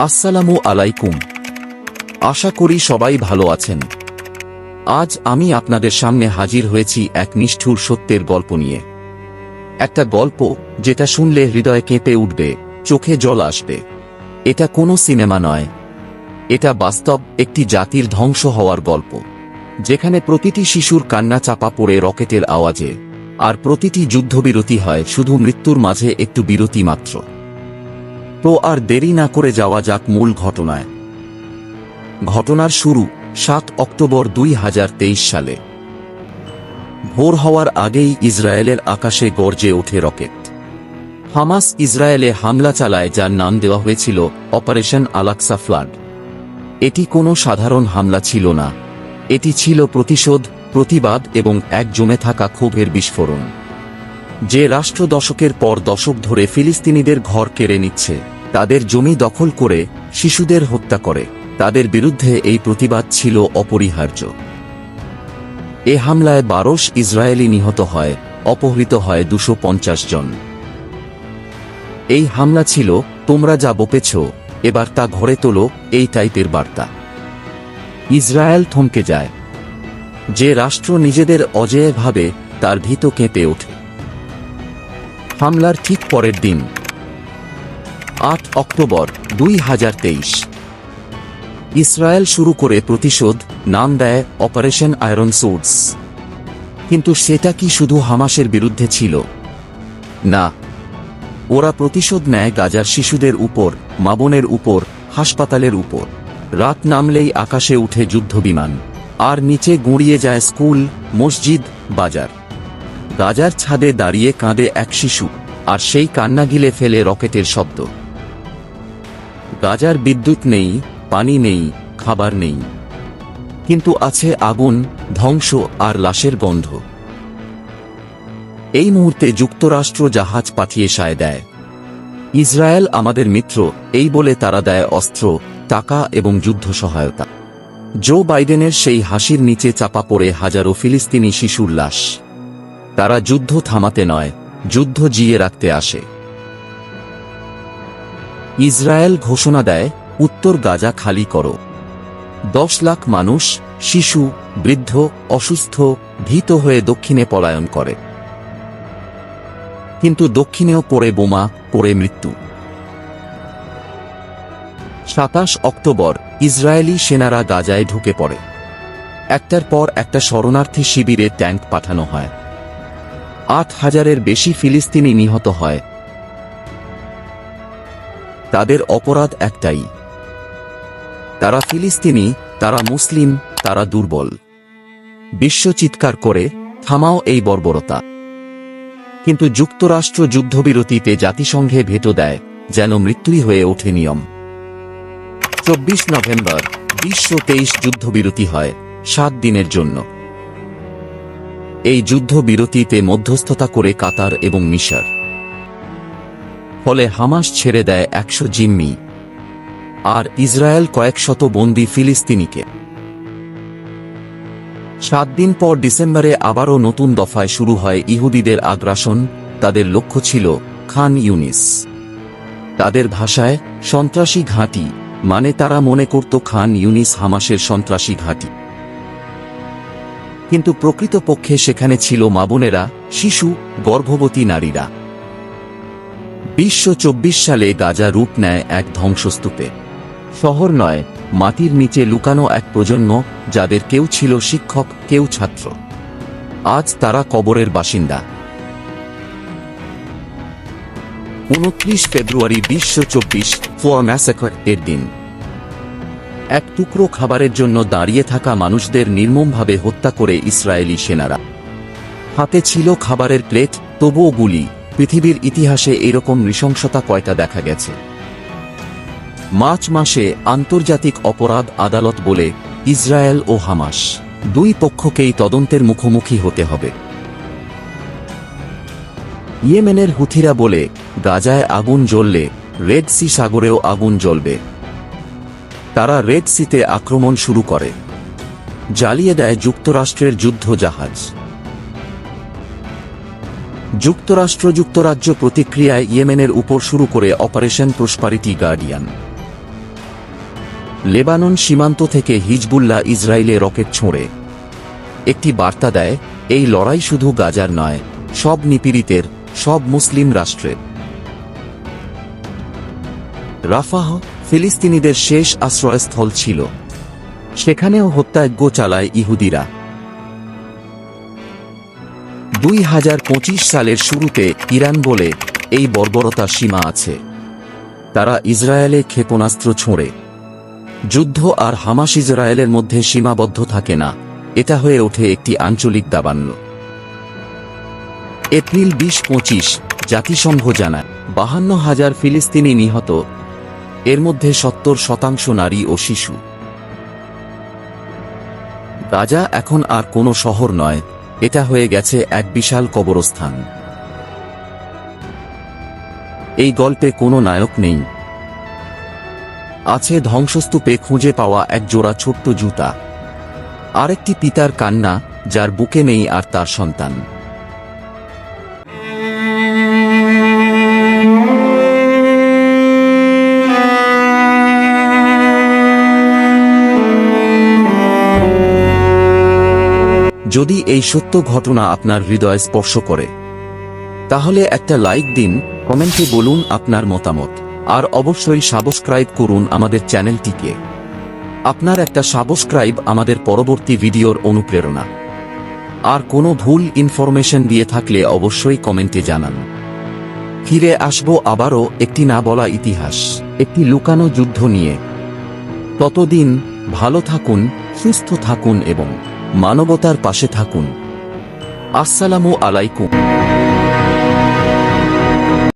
আসসালামু আলাইকুম। আশা করি সবাই ভালো আছেন। আজ আমি আপনাদের সামনে হাজির হয়েছি এক নিষ্ঠুর সত্যের গল্প নিয়ে। একটা গল্প যেটা শুনলে হৃদয় কেঁপে উঠবে, চোখে জল আসবে। এটা কোনো সিনেমা নয়। এটা বাস্তব একটি জাতির ধ্বংস হওয়ার গল্প। যেখানে প্রতিটি শিশুর কান্না চাপা পড়ে রকেটের আওয়াজে, আর প্রতিটি যুদ্ধবিরতি হয় শুধু মৃত্যুর মাঝে একটু বিরতি মাত্র। তো আর দেরি না করে যাওয়া যাক মূল ঘটনায়। ঘটনার শুরু সাত অক্টোবর দুই হাজার তেইশ সালে। ভোর হওয়ার আগেই ইসরায়েলের আকাশে গর্জে ওঠে রকেট। হামাস ইসরায়েলে হামলা চালায়, যার নাম দেওয়া হয়েছিল অপারেশন আলাক্সা ফ্লাড। এটি কোনো সাধারণ হামলা ছিল না। এটি ছিল প্রতিশোধ, প্রতিবাদ এবং এক জমে থাকা ক্ষোভের বিস্ফোরণ। যে রাষ্ট্র দশকের পর দশক ধরে ফিলিস্তিনিদের ঘর কেড়ে নিচ্ছে, তাদের জমি দখল করে শিশুদের হত্যা করে, তাদের বিরুদ্ধে এই প্রতিবাদ ছিল অপরিহার্য। এ হামলায় বারোশ ইসরায়েলি নিহত হয়, অপহৃত হয় দুশো জন। এই হামলা ছিল, তোমরা যা বপেছ, এবার তা ঘরে তোলো এই টাইপের বার্তা। ইসরায়েল থমকে যায়। যে রাষ্ট্র নিজেদের অজেয় ভাবে, তার ভীত কেঁপে ওঠে। হামলার ঠিক পরের দিন, আট অক্টোবর দুই হাজার তেইশ। ইসরায়েল শুরু করে প্রতিশোধ, নাম দেয় অপারেশন আয়রন সোর্স কিন্তু সেটা কি শুধু হামাসের বিরুদ্ধে ছিল? না। ওরা প্রতিশোধ নেয় গাজার শিশুদের উপর মাবনের উপর, হাসপাতালের উপর। রাত নামলেই আকাশে উঠে যুদ্ধবিমান। আর নিচে গুঁড়িয়ে যায় স্কুল, মসজিদ, বাজার। গাজার ছাদে দাঁড়িয়ে কাঁদে এক শিশু, আর সেই কান্না গিলে ফেলে রকেটের শব্দ। গাজার বিদ্যুৎ নেই, পানি নেই, খাবার নেই। কিন্তু আছে আগুন, ধ্বংস আর লাশের গন্ধ। এই মুহূর্তে যুক্তরাষ্ট্র জাহাজ পাঠিয়ে সায় দেয়। ইসরায়েল আমাদের মিত্র, এই বলে তারা দেয় অস্ত্র, টাকা এবং যুদ্ধ সহায়তা। জো বাইডেনের সেই হাসির নিচে চাপা পড়ে হাজারো ফিলিস্তিনি শিশুর লাশ। তারা যুদ্ধ থামাতে নয়, যুদ্ধ জিয়ে রাখতে আসে। ইসরায়েল ঘোষণা দেয়, উত্তর গাজা খালি করো। দশ লাখ মানুষ, শিশু, বৃদ্ধ, অসুস্থ, ভীত হয়ে দক্ষিণে পলায়ন করে। কিন্তু দক্ষিণেও পড়ে বোমা, পড়ে মৃত্যু। সাতাশ অক্টোবর, ইসরায়েলি সেনারা গাজায় ঢুকে পড়ে। একটার পর একটা শরণার্থী শিবিরে ট্যাঙ্ক পাঠানো হয়। আট হাজারের বেশি ফিলিস্তিনি নিহত হয়। তাদের অপরাধ একটাই। তারা ফিলিস্তিনি, তারা মুসলিম, তারা দুর্বল। বিশ্ব চিৎকার করে, থামাও এই বর্বরতা। কিন্তু যুক্তরাষ্ট্র যুদ্ধবিরতিতে জাতিসংঘে ভেটো দেয়, যেন মৃত্যুই হয়ে ওঠে নিয়ম। চব্বিশ নভেম্বর, বিশ্ব তেইশ যুদ্ধবিরতি হয়, সাত দিনের জন্য। এই যুদ্ধবিরতিতে মধ্যস্থতা করে কাতার এবং মিশর। ফলে হামাস ছেড়ে দেয় একশো জিম্মি, আর ইসরায়েল কয়েকশত বন্দি ফিলিস্তিনিকে। সাত দিন পর ডিসেম্বরে আবারও নতুন দফায় শুরু হয় ইহুদিদের আগ্রাসন, তাদের লক্ষ্য ছিল খান ইউনিস। তাদের ভাষায় সন্ত্রাসী ঘাঁটি মানে তারা মনে করত খান ইউনিস হামাসের সন্ত্রাসী ঘাঁটি। কিন্তু প্রকৃতপক্ষে সেখানে ছিল মাবনেরা শিশু, গর্ভবতী নারীরা। বিশ্ব চব্বিশ সালে গাজা রূপ নেয় এক ধ্বংসস্তূপে। শহর নয়, মাটির নিচে লুকানো এক প্রজন্ম, যাদের কেউ ছিল শিক্ষক, কেউ ছাত্র। আজ তারা কবরের বাসিন্দা। উনত্রিশ ফেব্রুয়ারি বিশ্ব চব্বিশ, ফোয়া ম্যাসাকার এর দিন। এক টুকরো খাবারের জন্য দাঁড়িয়ে থাকা মানুষদের নির্মমভাবে হত্যা করে ইসরায়েলি সেনারা। হাতে ছিল খাবারের প্লেট, তবুও গুলি। পৃথিবীর ইতিহাসে এরকম নৃশংসতা কয়টা দেখা গেছে। মার্চ মাসে আন্তর্জাতিক অপরাধ আদালত বলে ইসরায়েল ও হামাস দুই পক্ষকেই তদন্তের মুখোমুখি হতে হবে। ইয়েমেনের হুথিরা বলে, গাজায় আগুন জ্বললে রেড সি সাগরেও আগুন জ্বলবে। তারা রেড সিতে আক্রমণ শুরু করে। জ্বালিয়ে দেয় যুক্তরাষ্ট্রের যুদ্ধ জাহাজ যুক্তরাষ্ট্র যুক্তরাজ্য প্রতিক্রিয়ায় ইয়েমেনের উপর শুরু করে অপারেশন প্রসপারিটি গার্ডিয়ান লেবানন সীমান্ত থেকে হিজবুল্লাহ ইসরায়েলে রকেট ছোঁড়ে। একটি বার্তা দেয়, এই লড়াই শুধু গাজার নয়, সব নিপীড়িতের, সব মুসলিম রাষ্ট্রের। রাফাহ ফিলিস্তিনিদের শেষ আশ্রয়স্থল ছিল। সেখানেও হত্যাযজ্ঞ চালায় ইহুদিরা। দুই হাজার পঁচিশ সালের শুরুতে ইরান বলে এই বর্বরতার সীমা আছে। তারা ইসরায়েলে ক্ষেপণাস্ত্র ছোঁড়ে। যুদ্ধ আর হামাস ইসরায়েলের মধ্যে সীমাবদ্ধ থাকে না। এটা হয়ে ওঠে একটি আঞ্চলিক দাবান্য এপ্রিল বিশ পঁচিশ, জাতিসংঘ জানায়, বাহান্ন হাজার ফিলিস্তিনি নিহত এর মধ্যে সত্তর শতাংশ নারী ও শিশু। গাজা এখন আর কোনো শহর নয়, এটা হয়ে গেছে এক বিশাল কবরস্থান। এই গল্পে কোনো নায়ক নেই। আছে ধ্বংসস্তূপে খুঁজে পাওয়া এক জোড়া ছোট্ট জুতা। আরেকটি পিতার কান্না, যার বুকে নেই আর তার সন্তান। যদি এই সত্য ঘটনা আপনার হৃদয় স্পর্শ করে, তাহলে একটা লাইক দিন, কমেন্টে বলুন আপনার মতামত, আর অবশ্যই সাবস্ক্রাইব করুন আমাদের চ্যানেলটিকে। আপনার একটা সাবস্ক্রাইব আমাদের পরবর্তী ভিডিওর অনুপ্রেরণা। আর কোনো ভুল ইনফরমেশন দিয়ে থাকলে অবশ্যই কমেন্টে জানান। ফিরে আসব আবারও একটি না বলা ইতিহাস, একটি লুকানো যুদ্ধ নিয়ে। ততদিন ভালো থাকুন, সুস্থ থাকুন এবং মানবতার পাশে থাকুন। আসসালামু আলাইকুম।